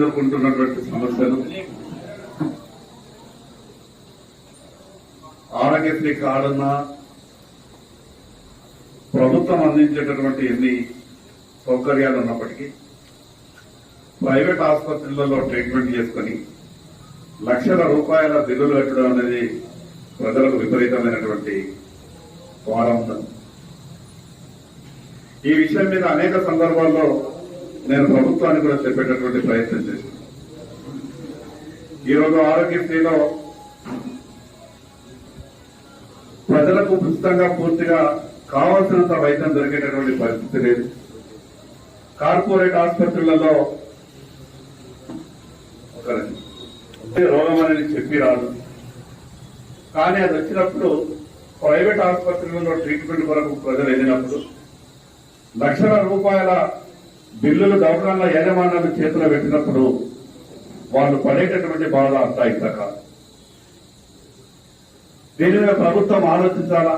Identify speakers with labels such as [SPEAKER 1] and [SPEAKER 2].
[SPEAKER 1] ఎదుర్కొంటున్నటువంటి సమస్యలు. ఆరోగ్యశ్రీ కార్డున్న ప్రభుత్వం అందించేటటువంటి ఎన్ని సౌకర్యాలు ఉన్నప్పటికీ ప్రైవేట్ ఆసుపత్రులలో ట్రీట్మెంట్ చేసుకుని లక్షల రూపాయల బిల్లులు కట్టడం అనేది ప్రజలకు విపరీతమైనటువంటి వారం ఈ విషయం మీద అనేక సందర్భాల్లో నేను ప్రభుత్వానికి కూడా చెప్పేటటువంటి ప్రయత్నం చేశాను. ఈరోజు ఆరోగ్యశ్రీలో ప్రజలకు ఉచితంగా పూర్తిగా కావాల్సినంత వైద్యం దొరికేటటువంటి పరిస్థితి లేదు. కార్పొరేట్ ఆసుపత్రులలో రోగం అనేది చెప్పి రాదు. కానీ అది వచ్చినప్పుడు ప్రైవేట్ ఆసుపత్రులలో ట్రీట్మెంట్ కొరకు ప్రజలు వెళ్ళినప్పుడు లక్షల రూపాయల బిల్లులు గవర్నర్ల యజమానుల చేతిలో పెట్టినప్పుడు వాళ్ళు పడేటటువంటి బాధ అంతా ఇంతక దీని మీద ప్రభుత్వం ఆలోచించాలా?